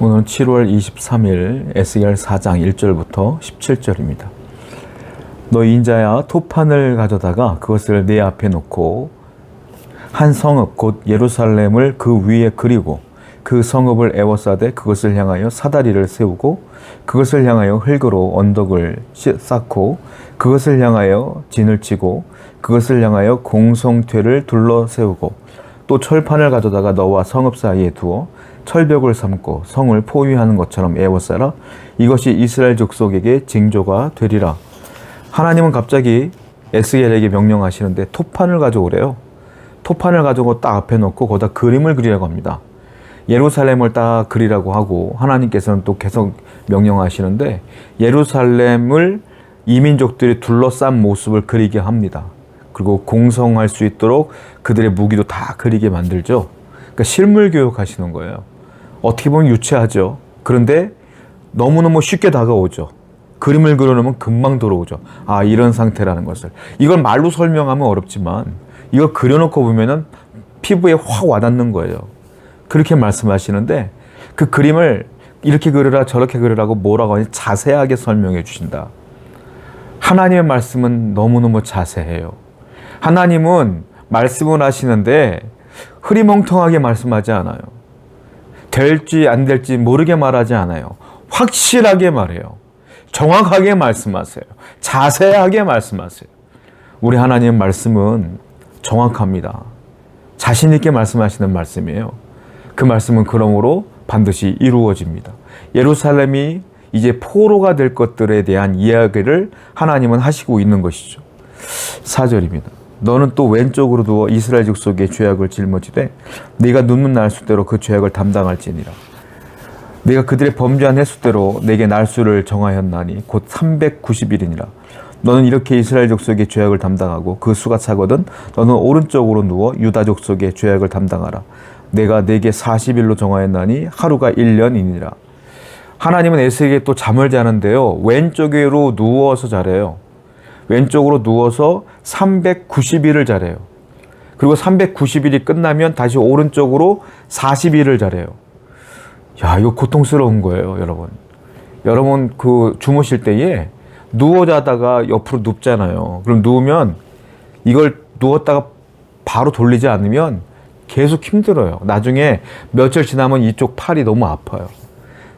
오늘은 7월 23일 에스겔 4장 1절부터 17절입니다. 너 인자야 토판을 가져다가 그것을 내 앞에 놓고 한 성읍 곧 예루살렘을 그 위에 그리고 그 성읍을 에워싸되 그것을 향하여 사다리를 세우고 그것을 향하여 흙으로 언덕을 쌓고 그것을 향하여 진을 치고 그것을 향하여 공성퇴를 둘러 세우고 또 철판을 가져다가 너와 성읍 사이에 두어 철벽을 삼고 성을 포위하는 것처럼 에워싸라. 이것이 이스라엘 족속에게 징조가 되리라. 하나님은 갑자기 에스겔에게 명령하시는데 토판을 가져오래요. 토판을 가지고 딱 앞에 놓고 거기다 그림을 그리라고 합니다. 예루살렘을 딱 그리라고 하고 하나님께서는 또 계속 명령하시는데 예루살렘을 이민족들이 둘러싼 모습을 그리게 합니다. 그리고 공성할 수 있도록 그들의 무기도 다 그리게 만들죠. 그러니까 실물 교육하시는 거예요. 어떻게 보면 유치하죠. 그런데 너무너무 쉽게 다가오죠. 그림을 그려놓으면 금방 들어오죠. 아, 이런 상태라는 것을. 이걸 말로 설명하면 어렵지만 이거 그려놓고 보면은 피부에 확 와닿는 거예요. 그렇게 말씀하시는데 그 그림을 이렇게 그리라 저렇게 그리라고 뭐라고 하니 자세하게 설명해 주신다. 하나님의 말씀은 너무너무 자세해요. 하나님은 말씀을 하시는데 흐리멍텅하게 말씀하지 않아요. 될지 안 될지 모르게 말하지 않아요. 확실하게 말해요. 정확하게 말씀하세요. 자세하게 말씀하세요. 우리 하나님의 말씀은 정확합니다. 자신있게 말씀하시는 말씀이에요. 그 말씀은 그러므로 반드시 이루어집니다. 예루살렘이 이제 포로가 될 것들에 대한 이야기를 하나님은 하시고 있는 것이죠. 4절입니다. 너는 또 왼쪽으로 누워 이스라엘 족속의 죄악을 짊어지되 네가 눕는 날수대로 그 죄악을 담당할지니라. 네가 그들의 범죄한 횟수대로 내게 날수를 정하였나니 곧 390일이니라. 너는 이렇게 이스라엘 족속의 죄악을 담당하고 그 수가 차거든 너는 오른쪽으로 누워 유다 족속의 죄악을 담당하라. 내가 내게 40일로 정하였나니 하루가 1년이니라. 하나님은 에스에게 또 잠을 자는데요. 왼쪽으로 누워서 자래요. 왼쪽으로 누워서 390일을 자래요. 그리고 390일이 끝나면 다시 오른쪽으로 40일을 자래요. 야, 이거 고통스러운 거예요, 여러분. 여러분 그 주무실 때에 누워 자다가 옆으로 눕잖아요. 그럼 누우면 이걸 누웠다가 바로 돌리지 않으면 계속 힘들어요. 나중에 며칠 지나면 이쪽 팔이 너무 아파요.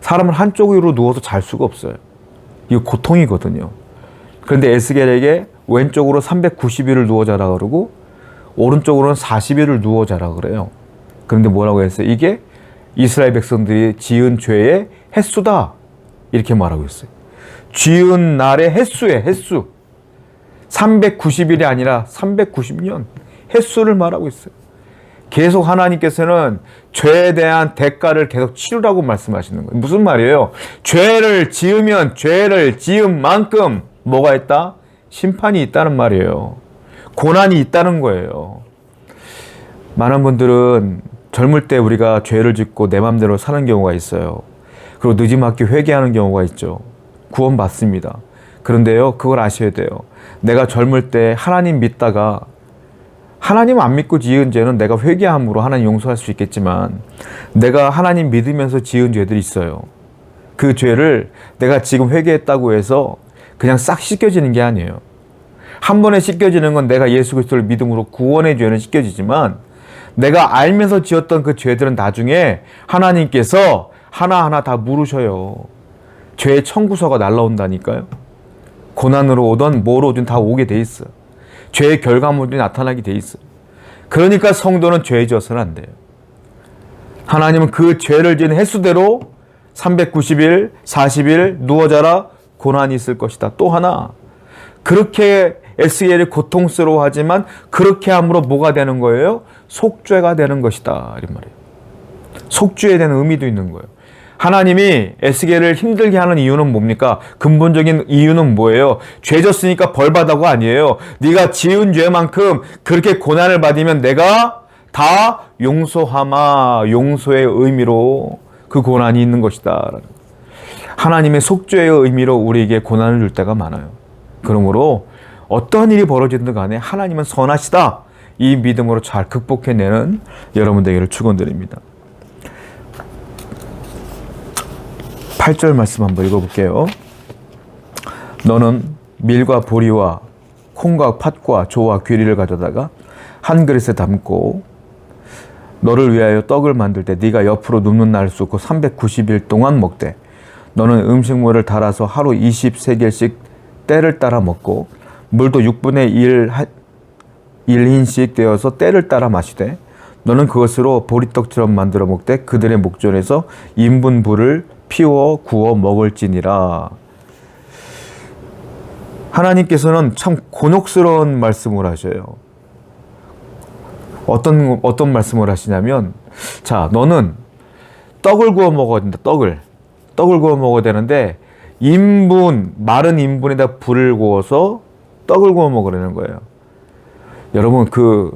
사람은 한쪽으로 누워서 잘 수가 없어요. 이거 고통이거든요. 그런데 에스겔에게 왼쪽으로 390일을 누워 자라 그러고 오른쪽으로는 40일을 누워 자라 그래요. 그런데 뭐라고 했어요? 이게 이스라엘 백성들이 지은 죄의 횟수다. 이렇게 말하고 있어요. 지은 날의 횟수의 횟수. 390일이 아니라 390년 횟수를 말하고 있어요. 계속 하나님께서는 죄에 대한 대가를 계속 치르라고 말씀하시는 거예요. 무슨 말이에요? 죄를 지으면 죄를 지은 만큼 뭐가 있다? 심판이 있다는 말이에요. 고난이 있다는 거예요. 많은 분들은 젊을 때 우리가 죄를 짓고 내 맘대로 사는 경우가 있어요. 그리고 늦지막히 회개하는 경우가 있죠. 구원 받습니다. 그런데요, 그걸 아셔야 돼요. 내가 젊을 때 하나님 믿다가 하나님 안 믿고 지은 죄는 내가 회개함으로 하나님 용서할 수 있겠지만 내가 하나님 믿으면서 지은 죄들이 있어요. 그 죄를 내가 지금 회개했다고 해서 그냥 싹 씻겨지는 게 아니에요. 한 번에 씻겨지는 건 내가 예수 그리스도를 믿음으로 구원의 죄는 씻겨지지만 내가 알면서 지었던 그 죄들은 나중에 하나님께서 하나하나 다 물으셔요. 죄의 청구서가 날라온다니까요. 고난으로 오든 뭐로 오든 다 오게 돼 있어. 죄의 결과물이 나타나게 돼 있어. 그러니까 성도는 죄 지어서는 안 돼요. 하나님은 그 죄를 지은 횟수대로 390일, 40일 누워 자라 고난이 있을 것이다. 또 하나 그렇게 에스겔이 고통스러워하지만 그렇게 함으로 뭐가 되는 거예요? 속죄가 되는 것이다. 이런 말이에요. 속죄에 대한 의미도 있는 거예요. 하나님이 에스겔을 힘들게 하는 이유는 뭡니까? 근본적인 이유는 뭐예요? 죄 졌으니까 벌 받아가 아니에요. 네가 지은 죄만큼 그렇게 고난을 받으면 내가 다 용서하마 용서의 의미로 그 고난이 있는 것이다. 하나님의 속죄의 의미로 우리에게 고난을 줄 때가 많아요. 그러므로 어떠한 일이 벌어지든 간에 하나님은 선하시다. 이 믿음으로 잘 극복해내는 여러분 되기를 축원드립니다. 8절 말씀 한번 읽어볼게요. 너는 밀과 보리와 콩과 팥과 조와 귀리를 가져다가 한 그릇에 담고 너를 위하여 떡을 만들 때 네가 옆으로 눕는 날 쏟고 390일 동안 먹되 너는 음식물을 달아서 하루 20세겔씩 때를 따라 먹고 물도 6분의 1, 한- 1흰씩 되어서 때를 따라 마시되 너는 그것으로 보리떡처럼 만들어 먹되 그들의 목전에서 인분 불을 피워 구워 먹을지니라 하나님께서는 참 곤혹스러운 말씀을 하셔요. 어떤 어떤 말씀을 하시냐면 자 너는 떡을 구워 먹어야 된다 떡을 떡을 구워 먹어야 되는데 인분 마른 인분에다 불을 구워서 떡을 구워 먹으라는 거예요. 여러분 그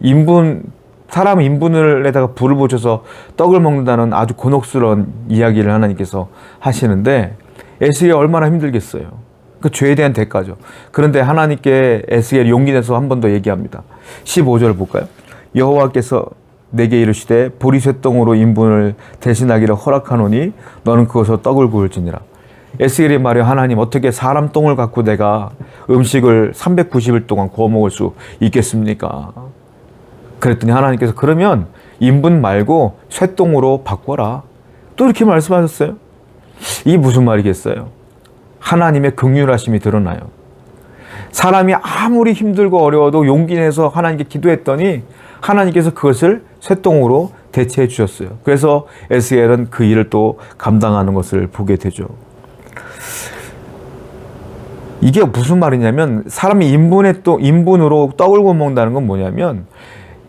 인분 사람 인분을에다가 불을 붙여서 떡을 먹는다는 아주 곤혹스러운 이야기를 하나님께서 하시는데 에스겔이 얼마나 힘들겠어요. 그 죄에 대한 대가죠. 그런데 하나님께 에스겔 용기 내서 한 번 더 얘기합니다. 15절 볼까요? 여호와께서 내게 이르시되 보리 쇠 똥으로 인분을 대신하기를 허락하노니 너는 그것으로 떡을 구울지니라. 에스겔이 말해 하나님 어떻게 사람 똥을 갖고 내가 음식을 390일 동안 구워 먹을 수 있겠습니까? 그랬더니 하나님께서 그러면 인분 말고 쇠똥으로 바꿔라. 또 이렇게 말씀하셨어요. 이게 무슨 말이겠어요? 하나님의 극률하심이 드러나요. 사람이 아무리 힘들고 어려워도 용기 내서 하나님께 기도했더니 하나님께서 그것을 쇠똥으로 대체해 주셨어요. 그래서 에스겔은 그 일을 또 감당하는 것을 보게 되죠. 이게 무슨 말이냐면 사람이 인분에 또 인분으로 떡을 구워 먹는다는 건 뭐냐면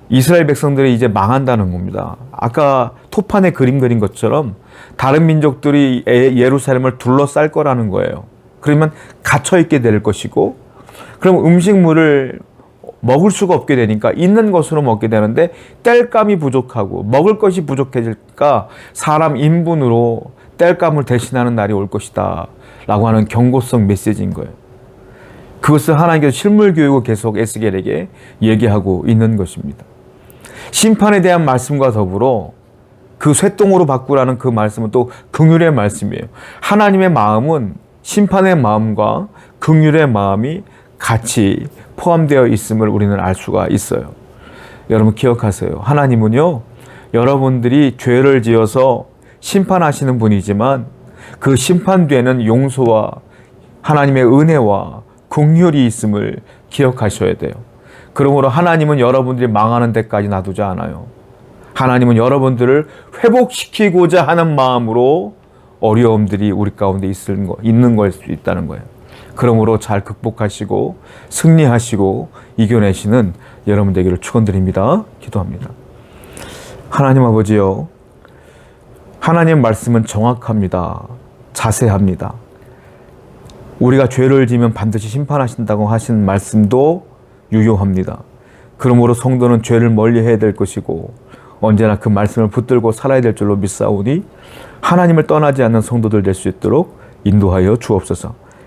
이스라엘 백성들이 이제 망한다는 겁니다. 아까 토판에 그림 그린 것처럼 다른 민족들이 에- 예루살렘을 둘러쌀 거라는 거예요. 그러면 갇혀 있게 될 것이고 그럼 음식물을 먹을 수가 없게 되니까 있는 것으로 먹게 되는데 땔감이 부족하고 먹을 것이 부족해질까 사람 인분으로 땔감을 대신하는 날이 올 것이다 라고 하는 경고성 메시지인 거예요. 그것을 하나님께서 실물 교육을 계속 에스겔에게 얘기하고 있는 것입니다. 심판에 대한 말씀과 더불어 그 쇠똥으로 바꾸라는 그 말씀은 또 긍휼의 말씀이에요. 하나님의 마음은 심판의 마음과 긍휼의 마음이 같이 포함되어 있음을 우리는 알 수가 있어요. 여러분 기억하세요. 하나님은요, 여러분들이 죄를 지어서 심판하시는 분이지만 그 심판 뒤에는 용서와 하나님의 은혜와 긍휼이 있음을 기억하셔야 돼요. 그러므로 하나님은 여러분들이 망하는 데까지 놔두지 않아요. 하나님은 여러분들을 회복시키고자 하는 마음으로 어려움들이 우리 가운데 있는 걸수 있다는 거예요. 그러므로 잘 극복하시고 승리하시고 이겨내시는 여러분 되기를 축원드립니다. 기도합니다. 하나님 아버지요. 하나님 말씀은 정확합니다. 자세합니다. 우리가 죄를 지면 반드시 심판하신다고 하신 말씀도 유효합니다. 그러므로 성도는 죄를 멀리 해야 될 것이고 언제나 그 말씀을 붙들고 살아야 될 줄로 믿사오니 하나님을 떠나지 않는 성도들 될 수 있도록 인도하여 주옵소서.